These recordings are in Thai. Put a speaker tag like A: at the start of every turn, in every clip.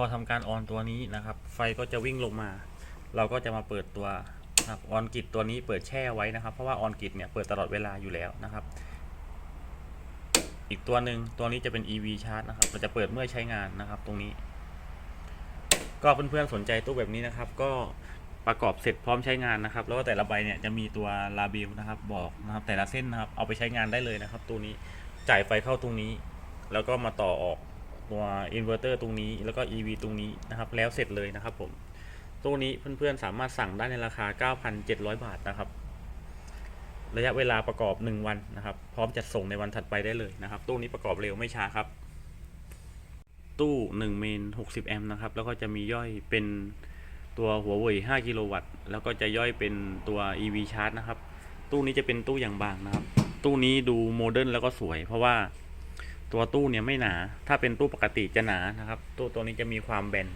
A: พอทำการออนตัวนี้นะครับ ไฟก็จะวิ่งลงมา เราก็จะมาเปิดตัวนะครับออนกิจตัวนี้เปิดแช่ไว้นะครับ เพราะว่าออนกิจเนี่ยเปิดตลอดเวลาอยู่แล้วนะครับ อีกตัวหนึ่งตัวนี้จะเป็น EV charge นะครับเราจะเปิดเมื่อใช้งานนะครับ ตรงนี้ ก็เพื่อนๆสนใจตู้แบบนี้นะครับ ก็ประกอบเสร็จพร้อมใช้งานนะครับ แล้วก็แต่ละใบเนี่ยจะมีตัวลาเบลนะครับ บอกนะครับ แต่ละเส้นนะครับ เอาไปใช้งานได้เลยนะครับ ตัวนี้จ่ายไฟเข้าตรงนี้ แล้วก็มาต่อออก ตัวอินเวอร์เตอร์ตรงนี้แล้วก็ EV ตรงนี้นะครับแล้วเสร็จเลยนะครับผมตู้นี้เพื่อนๆสามารถสั่งได้ในราคา 9,700 บาทนะครับ ระยะเวลาประกอบ 1 วันนะครับ พร้อมจัดส่งในวันถัดไปได้เลยนะครับ ตู้นี้ประกอบเร็วไม่ช้าครับ ตู้ 1 เมน 60 แอมป์นะครับ แล้วก็จะมีย่อยเป็นตัวหัวเว่ย5กิโลวัตต์แล้วก็จะย่อยเป็นตัว EV charge นะครับ ตู้นี้จะเป็นตู้อย่างบางนะครับ ตู้นี้ดูโมเดิร์นแล้วก็สวย เพราะว่า ตัวตู้เนี่ยไม่หนา ถ้าเป็นตู้ปกติจะหนานะครับ ตู้ตัวนี้จะมีความแบน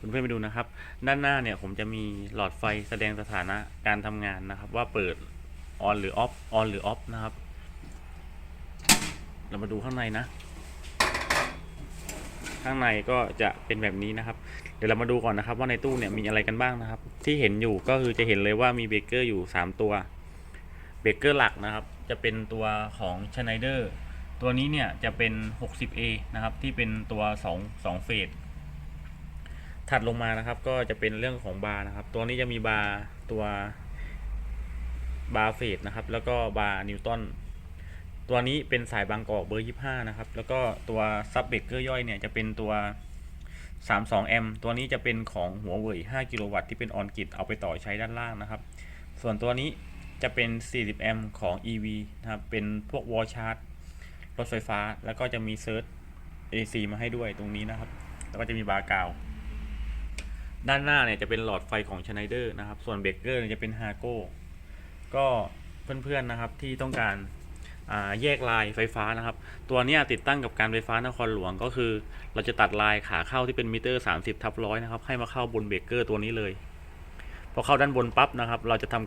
A: คุณเพื่อนไปดูนะครับ ด้านหน้าเนี่ยผมจะมีหลอดไฟแสดงสถานะการทำงานนะครับ ว่าเปิดออนหรือออฟออนหรือออฟนะครับ เรามาดูข้างในนะ ข้างในก็จะเป็นแบบนี้นะครับ เดี๋ยวเรามาดูก่อนนะครับ ว่าในตู้เนี่ยมีอะไรกันบ้างนะครับ ที่เห็นอยู่ก็คือจะเห็นเลยว่ามีเบเกอร์อยู่ 3 ตัว เบเกอร์หลักนะครับ จะเป็นตัวของ Schneider ตัวนี้เนี่ยจะเป็น 60A นะครับที่เป็นตัว 2 2เฟสถัดลงมานะครับก็จะเป็นเรื่องของบาร์นะครับ ตัวนี้จะมีบาร์ตัวบาร์เฟสนะครับ แล้วก็บาร์นิวตันตัวนี้เป็นสายบางกอกเบอร์ 25 นะครับ แล้วก็ตัวซับเบรกเกอร์ย่อยเนี่ยจะเป็นตัว 32 แอมตัวนี้จะเป็นของหัวเว่ย5กิโลวัตต์ที่เป็นออนกิตเอาไปต่อใช้ด้านล่างนะครับ ส่วนตัวนี้จะเป็น 40 แอมของ EV นะครับ เป็นพวกวอลชาร์จ รถไฟฟ้า แล้วก็จะมีเซิร์ช AC มาให้ด้วยตรงนี้นะครับ แล้วก็จะมีบาร์กาวด้านหน้าเนี่ยจะเป็นหลอดไฟของ Schneider นะครับ ส่วนเบรกเกอร์จะเป็น h a g o ก็เพื่อนๆนะครับที่ต้องการแยกลายไฟฟ้านะครับ ตัวนี้ติดตั้งกับการไฟฟ้านครหลวงก็คือ เราจะตัดลายขาเข้าที่เป็นมิเตอร์ 30ทับร้อยนะครับ ให้มาเข้าบนเบรกเกอร์ตัวนี้เลย พอเข้าด้านบนปั๊บนะครับ เราจะทำ